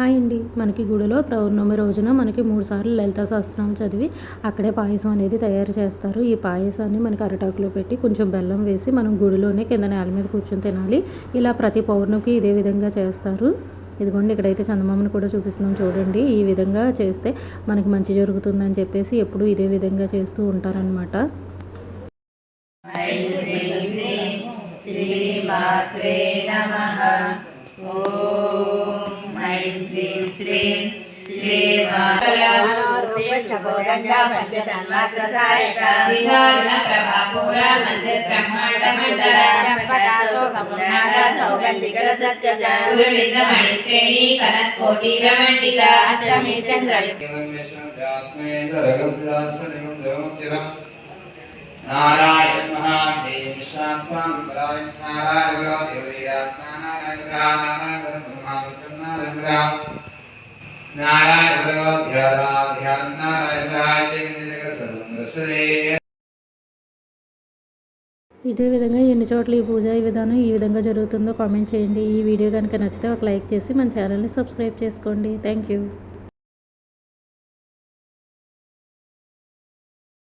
Hi అండి. మనకి గుడిలో పౌర్ణమి రోజున మనకి మూడు సార్లు లలిత సహస్రనామం చదివి అక్కడే పాయసం అనేది తయారు చేస్తారు. ఈ పాయసాన్ని మనకి అరటాకులో పెట్టి కొంచెం బెల్లం వేసి మనం గుడిలోనే కింద నేల మీద కూర్చొని తినాలి. ఇలా ప్రతి పౌర్ణమికి ఇదే విధంగా చేస్తారు. ఇదిగోండి ఇక్కడైతే చందమామను కూడా చూపిస్తున్నాం చూడండి. ఈ విధంగా చేస్తే మనకి మంచి జరుగుతుందని చెప్పేసి ఎప్పుడు ఇదే విధంగా చేస్తూ ఉంటారనమాట శ్రీమాత్రే నమ. ह्रीं श्रीं ಸೌಗಂಧಿಕಲಸತ್ಯಮಣಿ ಕನತ್ಕೋಟಿ ರಮಂಡಿತ ಅಷ್ಟಮಿ ಚಂದ್ರ ನಾರಾಯಣ ಮಹಾದೇವ ಶಾಂತ ನಾರಾಯಣ ఇదే విధంగా ఎన్ని చోట్ల ఈ పూజ ఈ విధానం ఈ విధంగా జరుగుతుందో కామెంట్ చేయండి. ఈ వీడియో కనుక నచ్చితే ఒక లైక్ చేసి మన ఛానల్ని సబ్స్క్రైబ్ చేసుకోండి. Thank you